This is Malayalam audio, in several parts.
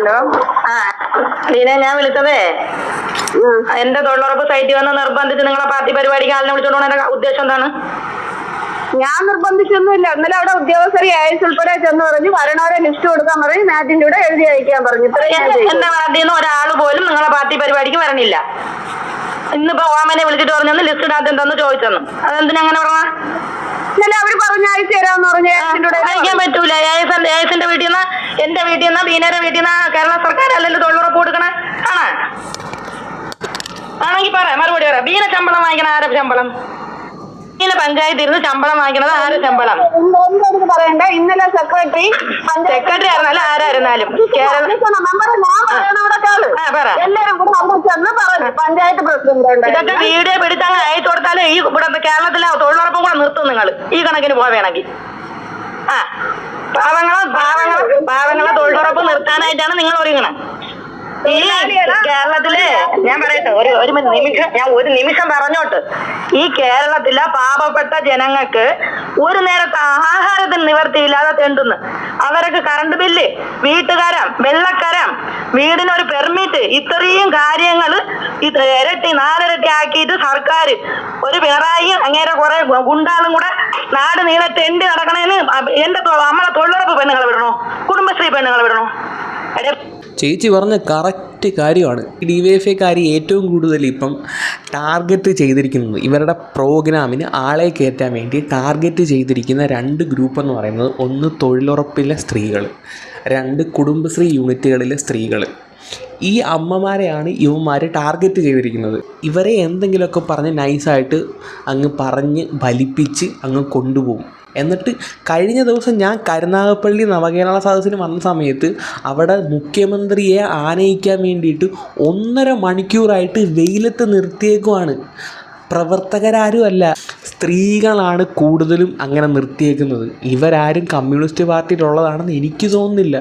ഹലോ? ആ ലീന ഞാൻ വിളിച്ചതേ. എന്റെ തൊഴിലുറപ്പ് സൈറ്റിൽ വന്ന് നിർബന്ധിച്ച് നിങ്ങളെ പാർട്ടി പരിപാടിക്ക് ആളിനെ വിളിച്ചോണ്ട് എന്റെ ഉദ്ദേശം എന്താണ്? ഞാൻ നിർബന്ധിച്ചൊന്നുമില്ല. ഇന്നലെ അവിടെ ഉദ്യോഗസ്ഥരെ ഏഴ്സ് ഉൾപ്പെടെ ചെന്ന് പറഞ്ഞു വരണവരെ ലിസ്റ്റ് കൊടുക്കാൻ പറഞ്ഞു മാറ്റിന്റെ കൂടെ എഴുതി അയക്കാൻ പറഞ്ഞു. എന്റെ പാർട്ടിയിൽ നിന്ന് ഒരാൾ പോലും നിങ്ങളെ പാർട്ടി പരിപാടിക്ക് വരണില്ല. ഇന്നിപ്പോ ഓമനെ വിളിച്ചിട്ട് പറഞ്ഞു ലിസ്റ്റ് ഇടാത്ത എന്തെന്ന് ചോദിച്ചെന്ന്. അതെന്തിനാ അങ്ങനെ പറഞ്ഞ? ഇന്നലെ അവർ പറഞ്ഞ അയച്ചു തരാന്ന് പറഞ്ഞു അയക്കാൻ പറ്റൂല. ഏസിന്റെ വീട്ടിൽ നിന്ന് എന്റെ വീട്ടിൽ നിന്ന് ബീനയുടെ വീട്ടിൽ നിന്ന് കേരള സർക്കാർ അല്ലല്ലോ തൊഴിലുറപ്പ് കൊടുക്കണ. ആണ്? ആണെങ്കിൽ പറ മറുപടി പറ. ബീന ശമ്പളം വാങ്ങിക്കണ ആരെ ശമ്പളം? ബീന പഞ്ചായത്തിൽ ഇരുന്ന് ശമ്പളം വാങ്ങിക്കണത് ആരെ ശമ്പളം? പറയണ്ട. ഇന്നലെ സെക്രട്ടറി സെക്രട്ടറി ആയിരുന്നാലും ആരായിരുന്നാലും. എല്ലാരും കൂടെ ചെന്ന് പറഞ്ഞു പഞ്ചായത്ത് പ്രസിഡന്റ് ഇതൊക്കെ വീഡിയോ പിടിച്ച് അങ്ങ് കൊടുത്താലേ ഈ ഇവിടെ കേരളത്തിലെ തൊഴിലുറപ്പും കൂടെ നിർത്തും നിങ്ങൾ ഈ കണക്കിന് പോവേണമെങ്കിൽ ആ. പാവങ്ങളെ പാവങ്ങളെ പാവങ്ങളെ തൊഴിലുറപ്പ് നിർത്താനായിട്ടാണ് നിങ്ങൾ ഒരുങ്ങണം. കേരളത്തിലെ ഞാൻ പറയട്ടെ ഒരു ഒരു നിമിഷം ഞാൻ ഒരു നിമിഷം പറഞ്ഞോട്ട്. ഈ കേരളത്തിലെ പാപപ്പെട്ട ജനങ്ങൾക്ക് ഒരു നേരത്തെ ആഹാരത്തിന് നിവർത്തിയില്ലാതെ തെണ്ടുന്നു. അവർക്ക് കറണ്ട് ബില്ല് വീട്ടുകാരം വെള്ളക്കരം വീടിനൊരു പെർമിറ്റ് ഇത്രയും കാര്യങ്ങൾ ഇരട്ടി നാലിരട്ടി ആക്കിയിട്ട് സർക്കാർ ഒരു പിണറായി അങ്ങേരെ കുറെ ഗുണ്ടാളും കൂടെ നാട് നീളെ തെണ്ടി നടക്കണേന് എന്റെ നമ്മളെ തൊഴിലുറപ്പ് പെണ്ണുങ്ങളെ വിടണോ? കുടുംബശ്രീ പെണ്ണുങ്ങളെ വിടണോ? ചേച്ചി പറഞ്ഞ കറക്റ്റ് കാര്യമാണ്. ഡി വൈ എഫ് ഐക്കാർ ഏറ്റവും കൂടുതൽ ഇപ്പം ടാർഗറ്റ് ചെയ്തിരിക്കുന്നത് ഇവരുടെ പ്രോഗ്രാമിന് ആളെ കയറ്റാൻ വേണ്ടി ടാർഗറ്റ് ചെയ്തിരിക്കുന്ന രണ്ട് ഗ്രൂപ്പ് എന്ന് പറയുന്നത് ഒന്ന് തൊഴിലുറപ്പിലെ സ്ത്രീകൾ രണ്ട് കുടുംബശ്രീ യൂണിറ്റുകളിലെ സ്ത്രീകൾ ഈ അമ്മമാരെയാണ് ഇവന്മാർ ടാർഗറ്റ് ചെയ്തിരിക്കുന്നത്. ഇവരെ എന്തെങ്കിലുമൊക്കെ പറഞ്ഞ് നൈസായിട്ട് അങ്ങ് പറഞ്ഞ് ഫലിപ്പിച്ച് അങ്ങ് കൊണ്ടുപോകും. എന്നിട്ട് കഴിഞ്ഞ ദിവസം ഞാൻ കരുനാഗപ്പള്ളി നവകേരള സദസ്സിന് വന്ന സമയത്ത് അവിടെ മുഖ്യമന്ത്രിയെ ആനയിക്കാൻ വേണ്ടിയിട്ട് ഒന്നര മണിക്കൂറായിട്ട് വെയിലത്ത് നിർത്തിയേക്കുവാണ്. പ്രവർത്തകരാരും അല്ല സ്ത്രീകളാണ് കൂടുതലും അങ്ങനെ നിർത്തിയേക്കുന്നത്. ഇവരാരും കമ്മ്യൂണിസ്റ്റ് പാർട്ടിയിലുള്ളതാണെന്ന് എനിക്ക് തോന്നുന്നില്ല.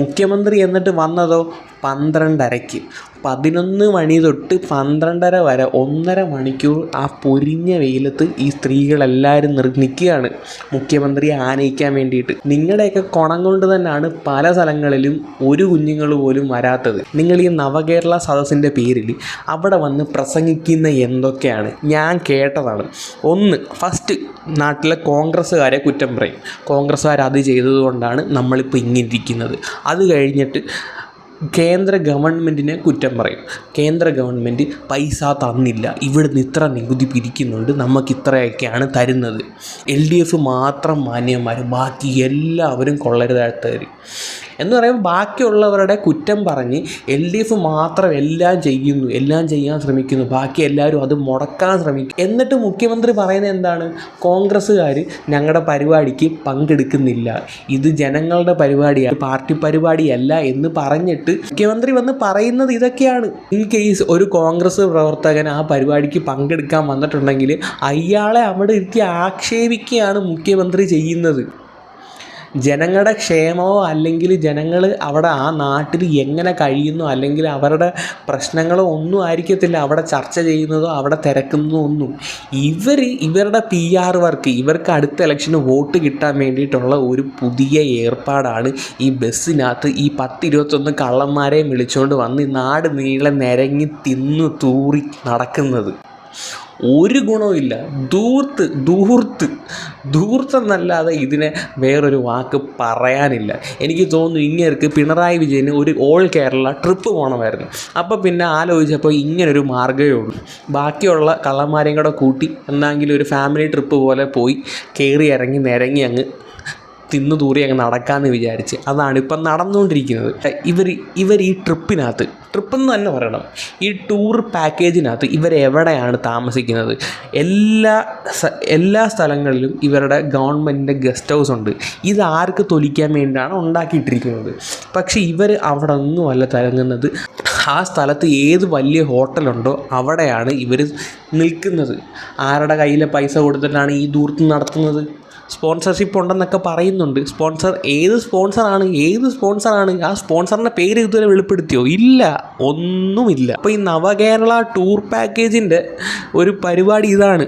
മുഖ്യമന്ത്രി എന്നിട്ട് വന്നതോ പന്ത്രണ്ടരയ്ക്ക്. പതിനൊന്ന് മണി തൊട്ട് പന്ത്രണ്ടര വരെ ഒന്നര മണിക്കൂർ ആ പൊരിഞ്ഞ വെയിലത്ത് ഈ സ്ത്രീകളെല്ലാവരും നിർമ്മിക്കുകയാണ് മുഖ്യമന്ത്രിയെ ആനയിക്കാൻ വേണ്ടിയിട്ട്. നിങ്ങളുടെയൊക്കെ കൊണം കൊണ്ട് തന്നെയാണ് പല സ്ഥലങ്ങളിലും ഒരു കുഞ്ഞുങ്ങൾ പോലും വരാത്തത്. നിങ്ങൾ ഈ നവകേരള സദസ്സിന്റെ പേരിൽ അവിടെ വന്ന് പ്രസംഗിക്കുന്ന എന്തൊക്കെയാണ്? ഞാൻ കേട്ടതാണ്. ഒന്ന് ഫസ്റ്റ് നാട്ടിലെ കോൺഗ്രസ്സുകാരെ കുറ്റം പറയും. കോൺഗ്രസ്സുകാർ അത് ചെയ്തതുകൊണ്ടാണ് നമ്മളിപ്പോൾ ഇങ്ങനെ ഇരിക്കുന്നത് അത് കഴിഞ്ഞിട്ട് കേന്ദ്ര ഗവൺമെന്റിനെ കുറ്റം പറയും. കേന്ദ്ര ഗവൺമെന്റ് പൈസ തന്നില്ല. ഇവിടുന്ന് ഇത്ര നികുതി പിരിക്കുന്നുണ്ട്. നമുക്ക് ഇത്രയൊക്കെയാണ് തരുന്നത്. എൽ ഡി എഫ് മാത്രം മാന്യന്മാർ ബാക്കി എല്ലാവരും കൊള്ളരുതാത്തവർ എന്ന് പറയുമ്പോൾ ബാക്കിയുള്ളവരുടെ കുറ്റം പറഞ്ഞ് എൽ ഡി എഫ് മാത്രം എല്ലാം ചെയ്യുന്നു എല്ലാം ചെയ്യാൻ ശ്രമിക്കുന്നു ബാക്കി എല്ലാവരും അത് മുടക്കാൻ ശ്രമിക്കും. എന്നിട്ട് മുഖ്യമന്ത്രി പറയുന്നത് എന്താണ്? കോൺഗ്രസ്സുകാർ ഞങ്ങളുടെ പരിപാടിക്ക് പങ്കെടുക്കുന്നില്ല. ഇത് ജനങ്ങളുടെ പരിപാടിയാണ് പാർട്ടി പരിപാടിയല്ല എന്ന് പറഞ്ഞിട്ട് മുഖ്യമന്ത്രി വന്ന് പറയുന്നത് ഇതൊക്കെയാണ്. ഇൻ കേസ് ഒരു കോൺഗ്രസ് പ്രവർത്തകൻ ആ പരിപാടിക്ക് പങ്കെടുക്കാൻ വന്നിട്ടുണ്ടെങ്കിൽ അയാളെ അവിടെ ഇരുത്തി ആക്ഷേപിക്കുകയാണ് മുഖ്യമന്ത്രി ചെയ്യുന്നത്. ജനങ്ങളുടെ ക്ഷേമമോ അല്ലെങ്കിൽ ജനങ്ങൾ അവിടെ ആ നാട്ടിൽ എങ്ങനെ കഴിയുന്നു അല്ലെങ്കിൽ അവരുടെ പ്രശ്നങ്ങളോ ഒന്നും ആയിരിക്കത്തില്ല അവിടെ ചർച്ച ചെയ്യുന്നതോ അവിടെ തിരക്കുന്നതോ ഒന്നും. ഇവർ ഇവരുടെ പി ആർ വർക്ക് ഇവർക്ക് അടുത്ത ഇലക്ഷന് വോട്ട് കിട്ടാൻ വേണ്ടിയിട്ടുള്ള ഒരു പുതിയ ഏർപ്പാടാണ് ഈ ബസ്സിനകത്ത് ഈ പത്തിരുപത്തൊന്ന് കള്ളന്മാരെയും വിളിച്ചുകൊണ്ട് വന്ന് നാട് നീളെ നിരങ്ങി തിന്നു തൂറി നടക്കുന്നത്. ഒരു ഗുണവുമില്ല ദൂർത്ത് ദൂർത്ത് ദൂർത്തെന്നല്ലാതെ ഇതിനെ വേറൊരു വാക്ക് പറയാനില്ല. എനിക്ക് തോന്നുന്നു ഇങ്ങേർക്ക് പിണറായി വിജയന് ഒരു ഓൾ കേരള ട്രിപ്പ് പോകണമായിരുന്നു അപ്പോൾ പിന്നെ ആലോചിച്ചപ്പോൾ ഇങ്ങനൊരു മാർഗമേ ഉള്ളൂ. ബാക്കിയുള്ള കള്ളന്മാരെയും കൂടെ കൂട്ടി എന്നെങ്കിലും ഒരു ഫാമിലി ട്രിപ്പ് പോലെ പോയി കയറി ഇറങ്ങി നിരങ്ങി അങ്ങ് തിന്നു തൂറി അങ്ങ് നടക്കാമെന്ന് വിചാരിച്ച് അതാണ് ഇപ്പം നടന്നുകൊണ്ടിരിക്കുന്നത് ഇവർ ഇവർ ഈ ട്രിപ്പിനകത്ത് ട്രിപ്പെന്ന് തന്നെ പറയണം ഈ ടൂർ പാക്കേജിനകത്ത് ഇവരെവിടെയാണ് താമസിക്കുന്നത്? എല്ലാ എല്ലാ സ്ഥലങ്ങളിലും ഇവരുടെ ഗവൺമെന്റിന്റെ ഗസ്റ്റ് ഹൗസ് ഉണ്ട്. ഇത് ആർക്ക് തൊലിക്കാൻ വേണ്ടിയാണ് ഉണ്ടാക്കിയിട്ടിരിക്കുന്നത്. പക്ഷേ ഇവർ അവിടെ ഒന്നുമല്ല തിരങ്ങുന്നത്. ആ സ്ഥലത്ത് ഏത് വലിയ ഹോട്ടലുണ്ടോ അവിടെയാണ് ഇവർ നിൽക്കുന്നത്. ആരുടെ കയ്യിലെ പൈസ കൊടുത്തിട്ടാണ് ഈ ദൂരത്ത് നടത്തുന്നത്? സ്പോൺസർഷിപ്പ് ഉണ്ടെന്നൊക്കെ പറയുന്നുണ്ട്. സ്പോൺസർ ഏത് സ്പോൺസറാണ് ഏത് സ്പോൺസറാണ് ആ സ്പോൺസറിന്റെ പേര് ഇതുവരെ വെളിപ്പെടുത്തിയോ? ഇല്ല. ഒന്നുമില്ല. അപ്പോൾ ഈ നവകേരള ടൂർ പാക്കേജിന്റെ ഒരു പരിപാടി ഇതാണ്.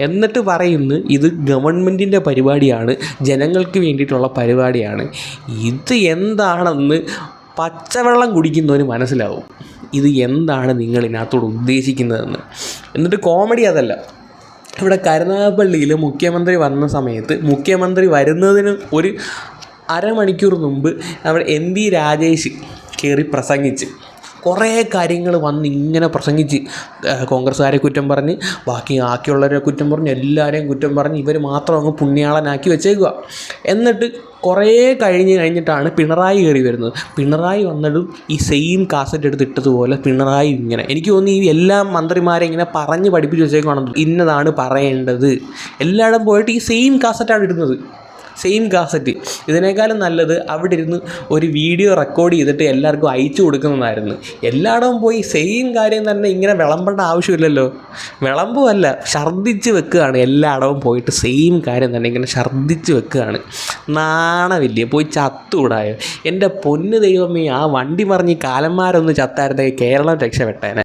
എന്നിട്ട് പറയുന്നു ഇത് ഗവൺമെന്റിന്റെ പരിപാടിയാണ്. ജനങ്ങൾക്ക് വേണ്ടിയിട്ടുള്ള പരിപാടിയാണ്. ഇത് എന്താണെന്ന് പച്ചവെള്ളം കുടിക്കുന്നവന് മനസ്സിലാവും. ഇത് എന്താണ് നിങ്ങൾ ഇതിനകത്തോട് ഉദ്ദേശിക്കുന്നതെന്ന്. എന്നിട്ട് കോമഡി അതല്ല. ഇവിടെ കരുനാഗപ്പള്ളിയിൽ മുഖ്യമന്ത്രി വന്ന സമയത്ത് മുഖ്യമന്ത്രി വരുന്നതിന് ഒരു അരമണിക്കൂർ മുമ്പ് അവിടെ എം വി രാജേഷ് കയറി പ്രസംഗിച്ച്. കുറേ കാര്യങ്ങൾ വന്ന് ഇങ്ങനെ പ്രസംഗിച്ച് കോൺഗ്രസ്സുകാരെ കുറ്റം പറഞ്ഞ് ബാക്കി ബാക്കിയുള്ളവരെ കുറ്റം പറഞ്ഞ് എല്ലാവരെയും കുറ്റം പറഞ്ഞ് ഇവർ മാത്രം അങ്ങ് പുണ്യാളനാക്കി വെച്ചേക്കുക എന്നിട്ട് കുറേ കഴിഞ്ഞ് കഴിഞ്ഞിട്ടാണ് പിണറായി കയറി വരുന്നത്. പിണറായി വന്നിട്ടും ഈ സെയിം കാസറ്റ് എടുത്ത് ഇട്ടതുപോലെ പിണറായി ഇങ്ങനെ. എനിക്ക് തോന്നുന്നു ഈ എല്ലാ മന്ത്രിമാരെ ഇങ്ങനെ പറഞ്ഞ് പഠിപ്പിച്ച് വെച്ചേക്കുവാണെന്ന് ഇന്നതാണ് പറയേണ്ടത്. എല്ലായിടം പോയിട്ട് ഈ സെയിം കാസറ്റാണ് ഇടുന്നത്. സെയിം കാസറ്റ് ഇതിനേക്കാളും നല്ലത് അവിടെ ഇരുന്ന് ഒരു വീഡിയോ റെക്കോർഡ് ചെയ്തിട്ട് എല്ലാവർക്കും അയച്ചു കൊടുക്കുന്നതായിരുന്നു. എല്ലായിടവും പോയി സെയിം കാര്യം തന്നെ ഇങ്ങനെ വിളമ്പേണ്ട ആവശ്യമില്ലല്ലോ. വിളമ്പുമല്ല ഛർദ്ദിച്ച് വെക്കുകയാണ്. എല്ലായിടവും പോയിട്ട് സെയിം കാര്യം തന്നെ ഇങ്ങനെ ഛർദ്ദിച്ച് വെക്കുകയാണ്. നാണമില്ലേ? പോയി ചത്തുകൂടായോ? എന്റെ പൊന്ന് ദൈവമേ ആ വണ്ടി മറിഞ്ഞ് കാലന്മാരൊന്ന് ചത്തായിരുന്നെങ്കിൽ കേരളം രക്ഷപ്പെട്ടേനെ.